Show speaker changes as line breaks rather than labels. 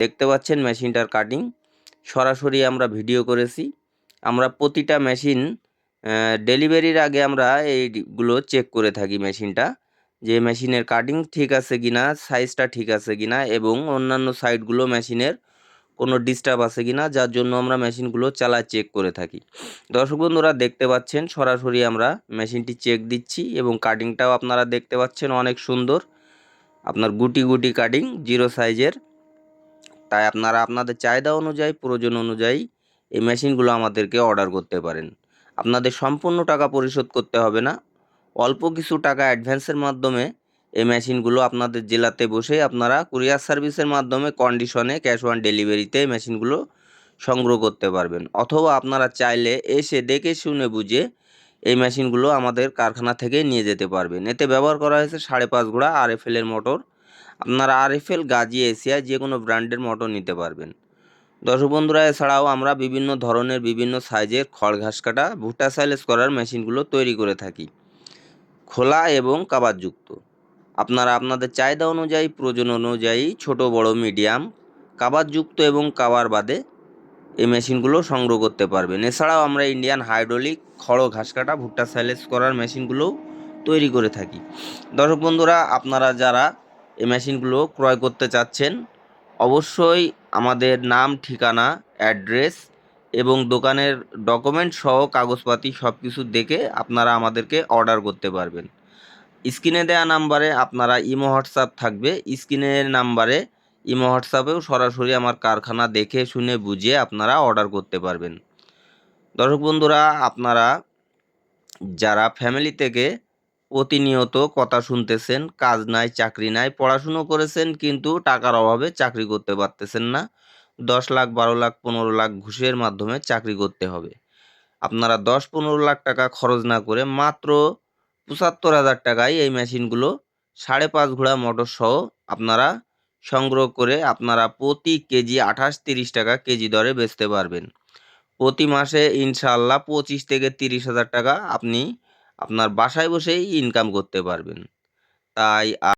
দেখতে পাচ্ছেন মেশিনটার কাটিং সরাসরি আমরা ভিডিও করেছি। আমরা প্রতিটা মেশিন ডেলিভারির আগে আমরা এইগুলো চেক করে থাকি মেশিনটা। যে মেশিনের কাটিং ঠিক আছে কিনা সাইজটা ঠিক আছে কিনা এবং অন্যান্য সাইডগুলো মেশিনের কোনো ডিস্টার্ব আছে কিনা, যার জন্য আমরা মেশিনগুলো চালা চেক করে থাকি। দর্শক বন্ধুরা, দেখতে পাচ্ছেন সরাসরি আমরা মেশিনটি চেক দিচ্ছি এবং কাটিংটাও আপনারা দেখতে পাচ্ছেন অনেক সুন্দর। আপনার গুটি গুটি কাটিং জিরো সাইজের তাই আপনারা আপনাদের চাহিদা অনুযায়ী, প্রয়োজন অনুযায়ী এই মেশিনগুলো আমাদেরকে অর্ডার করতে পারেন। আপনাদের সম্পূর্ণ টাকা পরিশোধ করতে হবে না। অল্প কিছু টাকা অ্যাডভান্সের মাধ্যমে এই মেশিনগুলো আপনাদের জেলাতে বসে আপনারা কুরিয়ার সার্ভিসের মাধ্যমে কন্ডিশনে ক্যাশ অন ডেলিভারিতে এই মেশিনগুলো সংগ্রহ করতে পারবেন। অথবা আপনারা চাইলে এসে দেখে শুনে বুঝে এই মেশিনগুলো আমাদের কারখানা থেকে নিয়ে যেতে পারবেন। এতে ব্যবহার করা হয়েছে সাড়ে পাঁচ ঘোড়া আর এফ এর মোটর। আপনারা R F L Gazi Asia যে কোনো ব্র্যান্ডের মোটর নিতে পারবেন। দর্শক বন্ধুরা, এছাড়াও আমরা বিভিন্ন ধরনের বিভিন্ন সাইজের খড় ঘাস কাটা, ভুট্টা সাইলেস করার মেশিনগুলো তৈরি করে থাকি। খোলা এবং কাবারযুক্ত আপনারা আপনাদের চাহিদা অনুযায়ী, প্রয়োজন অনুযায়ী ছোট, বড়, মিডিয়াম কাবারযুক্ত এবং কাবার বাদে এই মেশিনগুলো সংগ্রহ করতে পারবেন। এছাড়াও আমরা ইন্ডিয়ান হাইড্রোলিক খড় ঘাস কাটা, ভুট্টা সাইলেস করার মেশিনগুলোও তৈরি করে থাকি। দর্শক বন্ধুরা, আপনারা যারা এই মেশিনগুলো ক্রয় করতে চাচ্ছেন, অবশ্যই আমাদের নাম, ঠিকানা, অ্যাড্রেস এবং দোকানের ডকুমেন্ট সহ কাগজপাতি সব কিছু দেখে আপনারা আমাদেরকে অর্ডার করতে পারবেন। স্ক্রিনে দেওয়া নাম্বারে আপনারা ইমো, হোয়াটসঅ্যাপ থাকবে। স্ক্রিনের নাম্বারে ইমো, হোয়াটসঅ্যাপেও সরাসরি আমার কারখানা দেখে, শুনে বুঝে আপনারা অর্ডার করতে পারবেন। দর্শক বন্ধুরা, আপনারা যারা ফ্যামিলি থেকে প্রতিনিয়ত কথা শুনতেছেন, কাজ নাই, চাকরি নাই, পড়াশুনো করেছেন কিন্তু টাকার অভাবে চাকরি করতে পারতেছেন না। দশ লাখ, বারো লাখ, পনেরো লাখ ঘুষের মাধ্যমে চাকরি করতে হবে। আপনারা দশ, পনেরো লাখ টাকা খরচ না করে মাত্র পঁচাত্তর হাজার টাকায় এই মেশিনগুলো সাড়ে পাঁচ ঘোড়া মোটর সহ আপনারা সংগ্রহ করে আপনারা প্রতি কেজি আঠাশ, তিরিশ টাকা কেজি দরে বেচতে পারবেন। প্রতি মাসে ইনশাল্লাহ পঁচিশ থেকে তিরিশ হাজার টাকা আপনি আপনার বাসায় বসেই ইনকাম করতে পারবেন। তাই